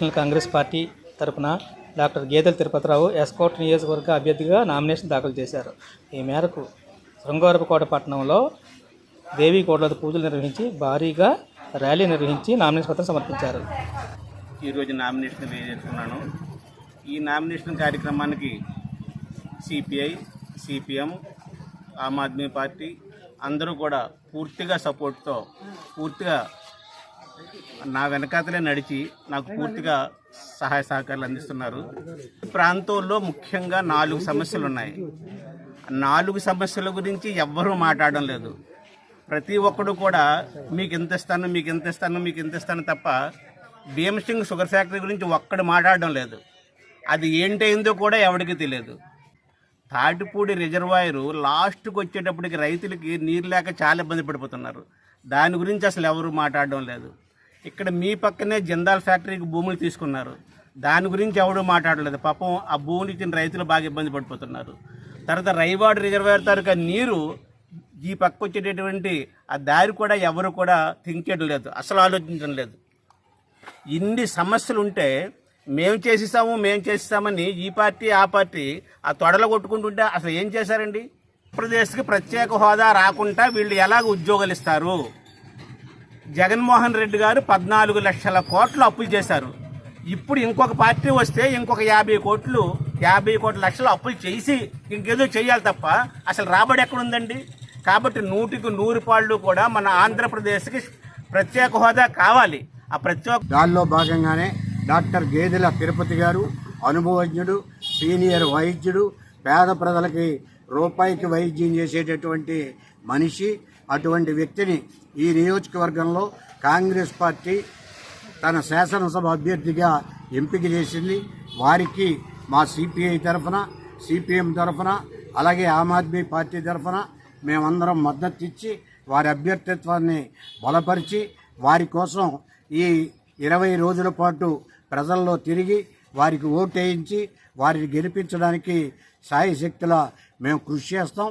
National congress party తరపున doctor Gedela Tirupathirao S Kota నియోజకవర్గ అభ్యర్థిగా నామినేషన్ దాఖలు చేశారు. ఈ మేరకు శృంగారపుకోట పట్టణంలో దేవీ పూజలు నిర్వహించి భారీగా ర్యాలీ నిర్వహించి నామినేషన్ పత్రం సమర్పించారు. ఈరోజు నామినేషన్ వేసేసుకున్నాను ఈ నామినేషన్ కార్యక్రమానికి CPI CPM Aam Aadmi party అందరూ కూడా పూర్తిగా సపోర్ట్తో పూర్తిగా నా వెనకాతలే నడిచి నాకు పూర్తిగా సహాయ సహకారాలు అందిస్తున్నారు. ప్రాంతంలో ముఖ్యంగా నాలుగు సమస్యలు ఉన్నాయి. నాలుగు సమస్యల గురించి ఎవ్వరూ మాట్లాడడం లేదు. ప్రతి ఒక్కడు కూడా మీకు ఎంత ఇస్తాను మీకు ఎంత ఇస్తాను మీకు ఎంత ఇస్తాను తప్ప భీమసింగ్ షుగర్ ఫ్యాక్టరీ గురించి ఒక్కడు మాట్లాడడం లేదు. అది ఏంటైందో కూడా ఎవరికి తెలియదు. తాటిపూడి రిజర్వాయరు లాస్ట్కి వచ్చేటప్పటికి రైతులకి నీరు లేక చాలా ఇబ్బంది పడిపోతున్నారు. దాని గురించి అసలు ఎవరు మాట్లాడడం లేదు. ఇక్కడ మీ పక్కనే జిందాల్ ఫ్యాక్టరీకి భూములు తీసుకున్నారు. దాని గురించి ఎవడూ మాట్లాడలేదు. పాపం ఆ భూములు ఇచ్చిన రైతులు బాగా ఇబ్బంది పడిపోతున్నారు. తర్వాత రైవాడు రిజర్వేర్ తాలూకా నీరు ఈ పక్క వచ్చేటటువంటి ఆ దారి కూడా ఎవరు కూడా థింక్ చేయడం లేదు. అసలు ఆలోచించడం లేదు. ఇన్ని సమస్యలు ఉంటే మేము చేసిస్తాము మేము చేసిస్తామని ఈ పార్టీ ఆ పార్టీ ఆ తొడలు కొట్టుకుంటుంటే అసలు ఏం చేశారండి? ఆంధ్రప్రదేశ్కి ప్రత్యేక హోదా రాకుండా వీళ్ళు ఎలాగ ఉద్యోగాలు ఇస్తారు? జగన్మోహన్ రెడ్డి గారు పద్నాలుగు లక్షల కోట్లు అప్పులు చేశారు. ఇప్పుడు ఇంకొక పార్టీ వస్తే ఇంకొక యాభై కోట్లు యాభై కోట్ల లక్షలు అప్పులు చేసి ఇంకేదో చేయాలి తప్ప అసలు రాబడి ఎక్కడుందండి కాబట్టి నూటికి నూరు పాళ్ళు కూడా మన ఆంధ్రప్రదేశ్కి ప్రత్యేక హోదా కావాలి. ఆ ప్రత్యేక దానిలో భాగంగానే డాక్టర్ గేదెల తిరుపతి గారు అనుభవజ్ఞుడు సీనియర్ వైద్యుడు పేద ప్రజలకి రూపాయికి వైద్యం చేసేటటువంటి మనిషి అటువంటి వ్యక్తిని ఈ నియోజకవర్గంలో కాంగ్రెస్ పార్టీ తన శాసనసభ అభ్యర్థిగా ఎంపిక చేసింది. వారికి మా సిపిఐ తరఫున సిపిఎం తరఫున అలాగే ఆమ్ ఆద్మీ పార్టీ తరఫున మేమందరం మద్దతు ఇచ్చి వారి అభ్యర్థిత్వాన్ని బలపరిచి వారి కోసం ఈ ఇరవై రోజుల పాటు ప్రజల్లో తిరిగి వారికి ఓటు వేయించి వారిని గెలిపించడానికి సాయశక్తుల మేము కృషి చేస్తాం.